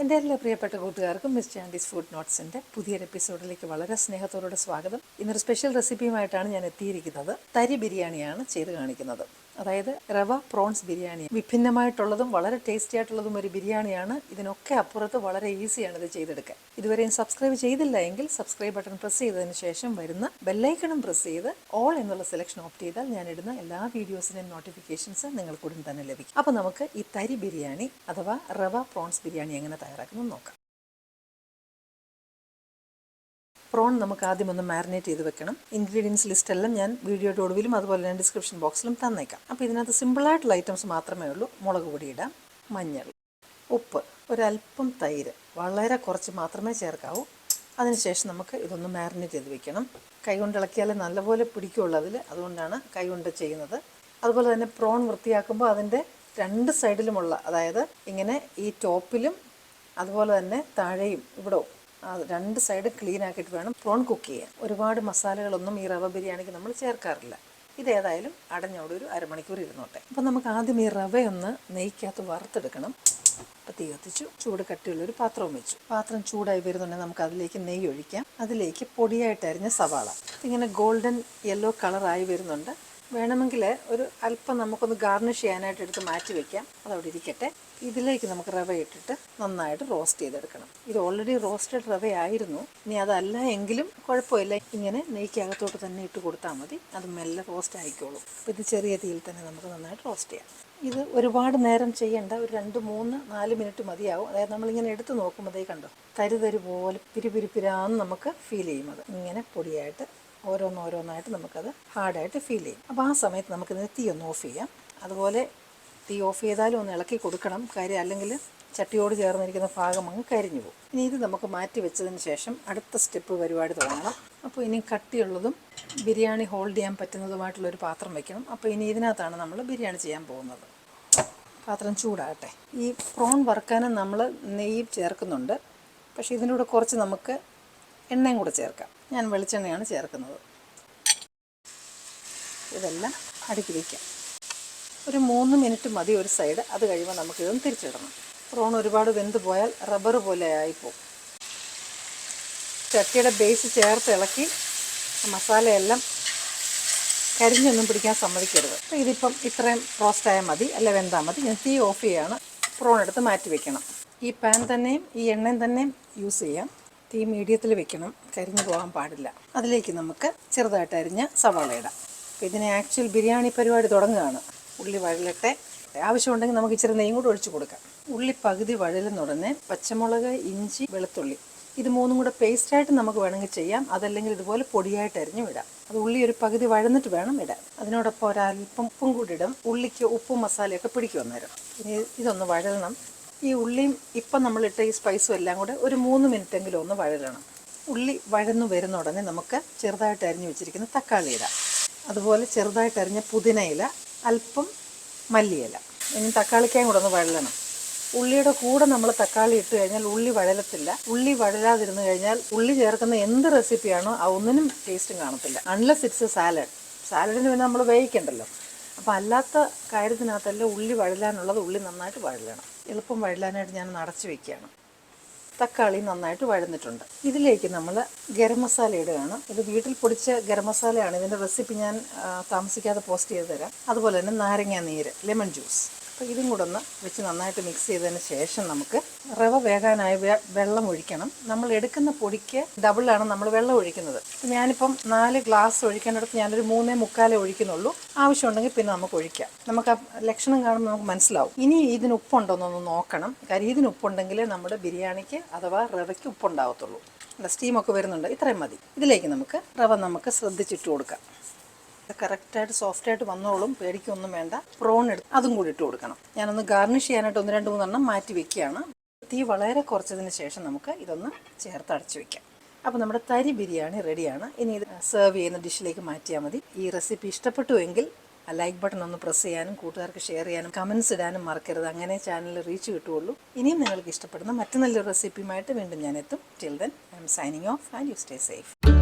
എന്റെ എല്ലാ പ്രിയപ്പെട്ട കൂട്ടുകാർക്കും മിസ് ചാൻഡീസ് ഫുഡ് നോട്ട്സിന്റെ പുതിയൊരു എപ്പിസോഡിലേക്ക് വളരെ സ്നേഹത്തോടെ സ്വാഗതം. ഇന്നൊരു സ്പെഷ്യൽ റെസിപ്പിയുമായിട്ടാണ് ഞാൻ എത്തിയിരിക്കുന്നത്. തരി ബിരിയാണിയാണ് ചെയ്ത് കാണിക്കുന്നത്. അതായത് റവ പ്രോൺസ് ബിരിയാണി. വിഭിന്നമായിട്ടുള്ളതും വളരെ ടേസ്റ്റി ആയിട്ടുള്ളതും ഒരു ബിരിയാണിയാണ്. ഇതിനൊക്കെ അപ്പുറത്ത് വളരെ ഈസിയാണ് ഇത് ചെയ്തെടുക്കാൻ. ഇതുവരെയും സബ്സ്ക്രൈബ് ചെയ്തില്ല എങ്കിൽ സബ്സ്ക്രൈബ് ബട്ടൺ പ്രസ് ചെയ്തതിന് ശേഷം വരുന്ന ബെല്ലൈക്കണും പ്രസ് ചെയ്ത് ഓൾ എന്നുള്ള സെലക്ഷൻ ഓപ്റ്റ് ചെയ്താൽ ഞാൻ ഇടുന്ന എല്ലാ വീഡിയോസിന്റെയും നോട്ടിഫിക്കേഷൻസ് നിങ്ങൾക്ക് ഉടൻ തന്നെ ലഭിക്കും. അപ്പോൾ നമുക്ക് ഈ തരി ബിരിയാണി അഥവാ റവ പ്രോൺസ് ബിരിയാണി എങ്ങനെ തയ്യാറാക്കുന്നത് നോക്കാം. പ്രോൺ നമുക്ക് ആദ്യം ഒന്ന് മാരിനേറ്റ് ചെയ്ത് വെക്കണം. ഇൻഗ്രീഡിയൻസ് ലിസ്റ്റ് എല്ലാം ഞാൻ വീഡിയോയുടെ ഒടുവിലും അതുപോലെ തന്നെ ഡിസ്ക്രിപ്ഷൻ ബോക്സിലും തന്നേക്കാം. അപ്പോൾ ഇതിനകത്ത് സിമ്പിളായിട്ടുള്ള ഐറ്റംസ് മാത്രമേ ഉള്ളൂ. മുളക് പൊടി ഇടാം. മഞ്ഞൾ ഉപ്പ് ഒരല്പം തൈര്. വളരെ കുറച്ച് മാത്രമേ ചേർക്കാവൂ. അതിനുശേഷം നമുക്ക് ഇതൊന്ന് മാരിനേറ്റ് ചെയ്ത് വെക്കണം. കൈകൊണ്ട് ഇളക്കിയാലേ നല്ലപോലെ പിടിക്കുള്ളൂ അതിൽ അതുകൊണ്ടാണ് കൈകൊണ്ട് ചെയ്യുന്നത്. അതുപോലെ തന്നെ പ്രോൺ വൃത്തിയാക്കുമ്പോൾ അതിന്റെ രണ്ട് സൈഡിലുമുള്ള അതായത് ഇങ്ങനെ ഈ ടോപ്പിലും അതുപോലെ തന്നെ താഴെയും ഇവിടെ രണ്ട് സൈഡ് ക്ലീൻ ആക്കിയിട്ട് വേണം പ്രോൺ കുക്ക് ചെയ്യാൻ. ഒരുപാട് മസാലകളൊന്നും ഈ റവ ബിരിയാണിക്ക് നമ്മൾ ചേർക്കാറില്ല. ഇതേതായാലും അടഞ്ഞോടെ ഒരു അരമണിക്കൂർ ഇരുന്നോട്ടെ. അപ്പോൾ നമുക്ക് ആദ്യം ഈ റവയൊന്ന് നെയ്ക്കകത്ത് വറുത്തെടുക്കണം. അപ്പോൾ തീ കത്തിച്ചു ചൂട് കട്ടിയുള്ള ഒരു പാത്രവും വെച്ചു. പാത്രം ചൂടായി വരുന്നുണ്ടെങ്കിൽ നമുക്ക് അതിലേക്ക് നെയ്യ് ഒഴിക്കാം അതിലേക്ക് പൊടിയായിട്ട് അരിഞ്ഞ സവാള. ഇങ്ങനെ ഗോൾഡൻ യെല്ലോ കളറായി വരുന്നുണ്ട്. വേണമെങ്കിൽ ഒരു അല്പം നമുക്കൊന്ന് ഗാർണിഷ് ചെയ്യാനായിട്ട് എടുത്ത് മാറ്റി വയ്ക്കാം അതവിടെ ഇരിക്കട്ടെ. ഇതിലേക്ക് നമുക്ക് റവ ഇട്ടിട്ട് നന്നായിട്ട് റോസ്റ്റ് ചെയ്തെടുക്കണം. ഇത് ഓൾറെഡി റോസ്റ്റഡ് റവ ആയിരുന്നു ഇനി അതല്ല എങ്കിലും കുഴപ്പമില്ല. ഇങ്ങനെ നെയ്ക്കകത്തോട്ട് തന്നെ ഇട്ട് കൊടുത്താൽ മതി. അത് മെല്ലെ റോസ്റ്റ് ആയിക്കോളും. അപ്പോൾ ഇത് ചെറിയ തീയിൽ തന്നെ നമുക്ക് നന്നായിട്ട് റോസ്റ്റ് ചെയ്യാം. ഇത് ഒരുപാട് നേരം ചെയ്യേണ്ട ഒരു രണ്ട് മൂന്ന് നാല് മിനിറ്റ് മതിയാവും. അതായത് നമ്മളിങ്ങനെ എടുത്ത് നോക്കുമ്പോഴേ കണ്ടോ? തരി തരി പോലെ പിരിപിരിപ്പിരാന്ന് നമുക്ക് ഫീൽ ചെയ്യും അത്. ഇങ്ങനെ പൊടിയായിട്ട് ഓരോന്നോരോന്നായിട്ട് നമുക്കത് ഹാർഡായിട്ട് ഫീൽ ചെയ്യും. അപ്പോൾ ആ സമയത്ത് നമുക്കിതിന് തീ ഒന്ന് ഓഫ് ചെയ്യാം. അതുപോലെ തീ ഓഫ് ചെയ്താലും ഒന്ന് ഇളക്കി കൊടുക്കണം. കാര്യം അല്ലെങ്കിൽ ചട്ടിയോട് ചേർന്നിരിക്കുന്ന ഭാഗം അങ്ങ് കരിഞ്ഞു പോകും. ഇനി ഇത് നമുക്ക് മാറ്റി വെച്ചതിന് ശേഷം അടുത്ത സ്റ്റെപ്പ് പരിപാടി തുടങ്ങണം. അപ്പോൾ ഇനി കട്ടിയുള്ളതും ബിരിയാണി ഹോൾഡ് ചെയ്യാൻ പറ്റുന്നതുമായിട്ടുള്ളൊരു പാത്രം വെക്കണം. അപ്പോൾ ഇനി ഇതിനകത്താണ് നമ്മൾ ബിരിയാണി ചെയ്യാൻ പോകുന്നത്. പാത്രം ചൂടാകട്ടെ. ഈ പ്രോൺ വറുക്കാനും നമ്മൾ നെയ്യ് ചേർക്കുന്നുണ്ട്. പക്ഷേ ഇതിന്റെ കുറച്ച് നമുക്ക് എണ്ണയും കൂടെ ചേർക്കാം. ഞാൻ വെളിച്ചെണ്ണയാണ് ചേർക്കുന്നത്. ഇതെല്ലാം അടുക്കി വയ്ക്കാം ഒരു മൂന്ന് മിനിറ്റ് മതി ഒരു സൈഡ് അത് കഴിയുമ്പോൾ നമുക്കിതൊന്ന് തിരിച്ചിടണം. പ്രോൺ ഒരുപാട് വെന്ത് പോയാൽ റബ്ബർ പോലെ ആയിപ്പോവും. ചട്ടിയുടെ ബേസ് ചേർത്ത് ഇളക്കി മസാലയെല്ലാം കരിഞ്ഞൊന്നും പിടിക്കാൻ സമ്മതിക്കരുത്. അപ്പോൾ ഇതിപ്പം ഇത്രയും റോസ്റ്റായാൽ മതി അല്ല വെന്താൽ മതി. ഞാൻ തീ ഓഫ് ചെയ്യാണ്. പ്രോൺ എടുത്ത് മാറ്റി വെക്കണം. ഈ പാൻ തന്നെയും ഈ എണ്ണയും തന്നെയും യൂസ് ചെയ്യാം. തീ മീഡിയത്തിൽ വെക്കണം. കരിഞ്ഞു പോകാൻ പാടില്ല. അതിലേക്ക് നമുക്ക് ചെറുതായിട്ട് അരിഞ്ഞ സവാള ഇടാം. ഇതിന് ആക്ച്വൽ ബിരിയാണി പരിപാടി തുടങ്ങുകയാണ്. ഉള്ളി വഴലട്ടെ. ആവശ്യമുണ്ടെങ്കിൽ നമുക്ക് ഇച്ചിരി നെയ്യും കൂടെ ഒഴിച്ച് കൊടുക്കാം. ഉള്ളി പകുതി വഴലുന്നുടനെ പച്ചമുളക് ഇഞ്ചി വെളുത്തുള്ളി. ഇത് മൂന്നും കൂടെ പേസ്റ്റായിട്ട് നമുക്ക് വേണമെങ്കിൽ ചെയ്യാം. അതല്ലെങ്കിൽ ഇതുപോലെ പൊടിയായിട്ട് അരിഞ്ഞു വിടാം. അത് ഉള്ളി ഒരു പകുതി വഴന്നിട്ട് വേണം ഇടാൻ. അതിനോടൊപ്പം ഒരല്പം ഉപ്പും കൂടി ഇടും. ഉള്ളിക്ക് ഉപ്പും മസാലയൊക്കെ പിടിക്കും അന്നേരം. ഇനി ഇതൊന്ന് വഴലണം. ഈ ഉള്ളിയും ഇപ്പം നമ്മളിട്ട ഈ സ്പൈസും എല്ലാം കൂടെ ഒരു മൂന്ന് മിനിറ്റെങ്കിലും ഒന്ന് വഴലണം. ഉള്ളി വഴന്നു വരുന്ന ഉടനെ നമുക്ക് ചെറുതായിട്ട് അരിഞ്ഞു വെച്ചിരിക്കുന്ന തക്കാളി ഇടാം. അതുപോലെ ചെറുതായിട്ട് അരിഞ്ഞ പുതിനയില അല്പം മല്ലിയില. ഇനി തക്കാളിക്കായും കൂടെ ഒന്ന് വഴലണം. ഉള്ളിയുടെ കൂടെ നമ്മൾ തക്കാളി ഇട്ട് കഴിഞ്ഞാൽ ഉള്ളി വഴലത്തില്ല. ഉള്ളി വഴലാതിരുന്നു കഴിഞ്ഞാൽ ഉള്ളി ചേർക്കുന്ന എന്ത് റെസിപ്പിയാണോ ആ ഒന്നിനും ടേസ്റ്റും കാണത്തില്ല. അൺലെസ് ഇറ്റ്സ് എ സാലഡ് സാലഡിന് പിന്നെ നമ്മൾ വേവിക്കണ്ടല്ലോ. അപ്പോൾ അല്ലാത്ത കാര്യത്തിനകത്തല്ല ഉള്ളി വഴലാനുള്ളത് ഉള്ളി നന്നായിട്ട് വഴലണം. എളുപ്പം വഴലാനായിട്ട് ഞാൻ അടച്ചു വെക്കുകയാണ്. തക്കാളി നന്നായിട്ട് വഴന്നിട്ടുണ്ട്. ഇതിലേക്ക് നമ്മൾ ഗരം മസാല ഇടുകയാണ്. ഇത് വീട്ടിൽ പൊടിച്ച ഗരം മസാലയാണ്. ഇതിന്റെ റെസിപ്പി ഞാൻ താമസിക്കാതെ പോസ്റ്റ് ചെയ്ത് തരാം. അതുപോലെ തന്നെ നാരങ്ങ നീര് ലെമൺ ജ്യൂസ് അപ്പോൾ ഇതും കൂടെ ഒന്ന് വെച്ച് നന്നായിട്ട് മിക്സ് ചെയ്തതിന് ശേഷം നമുക്ക് റവ വേകാനായി വെള്ളം ഒഴിക്കണം. നമ്മൾ എടുക്കുന്ന പൊടിക്ക് ഡബിളാണ് നമ്മൾ വെള്ളം ഒഴിക്കുന്നത്. ഞാനിപ്പം നാല് ഗ്ലാസ് ഒഴിക്കേണ്ടിടത്ത് ഞാനൊരു മൂന്നേ മുക്കാലേ ഒഴിക്കുന്നുള്ളൂ. ആവശ്യമുണ്ടെങ്കിൽ പിന്നെ നമുക്ക് ഒഴിക്കാം. നമുക്ക് ആ ലക്ഷണം കാണുമ്പോൾ നമുക്ക് മനസ്സിലാവും. ഇനി ഇതിന് ഉപ്പുണ്ടോ എന്നൊന്ന് നോക്കണം. കാര്യം ഇതിന് ഉപ്പുണ്ടെങ്കിലേ നമ്മുടെ ബിരിയാണിക്ക് അഥവാ റവയ്ക്ക് ഉപ്പുണ്ടാവത്തുള്ളൂ. അല്ല സ്റ്റീമൊക്കെ വരുന്നുണ്ട്. ഇത്രയും മതി. ഇതിലേക്ക് നമുക്ക് റവ നമുക്ക് ശ്രദ്ധിച്ചിട്ട് കൊടുക്കാം. കറക്റ്റായിട്ട് സോഫ്റ്റായിട്ട് വന്നോളും പേടിക്കൊന്നും വേണ്ട. പ്രോൺ എടുത്ത് അതും കൂടി ഇട്ട് കൊടുക്കണം. ഞാനൊന്ന് ഗാർണിഷ് ചെയ്യാനായിട്ട് ഒന്ന് രണ്ട് മൂന്നെണ്ണം മാറ്റി വെക്കുകയാണ്. തീ വളരെ കുറച്ചതിന് ശേഷം നമുക്ക് ഇതൊന്ന് ചേർത്ത് അടച്ചു വെക്കാം. അപ്പോൾ നമ്മുടെ തരി ബിരിയാണി റെഡിയാണ്. ഇനി ഇത് സെർവ് ചെയ്യുന്ന ഡിഷിലേക്ക് മാറ്റിയാൽ മതി. ഈ റെസിപ്പി ഇഷ്ടപ്പെട്ടുവെങ്കിൽ ലൈക്ക് ബട്ടൺ ഒന്ന് പ്രസ് ചെയ്യാനും കൂട്ടുകാർക്ക് ഷെയർ ചെയ്യാനും കമൻസ് ഇടാനും മറക്കരുത്. അങ്ങനെ ചാനൽ റീച്ച് കിട്ടുകയുള്ളൂ. ഇനിയും നിങ്ങൾക്ക് ഇഷ്ടപ്പെടുന്ന മറ്റു നല്ലൊരു റെസിപ്പിയുമായിട്ട് വീണ്ടും ഞാൻ എത്തും. Till then I'm signing off and you stay safe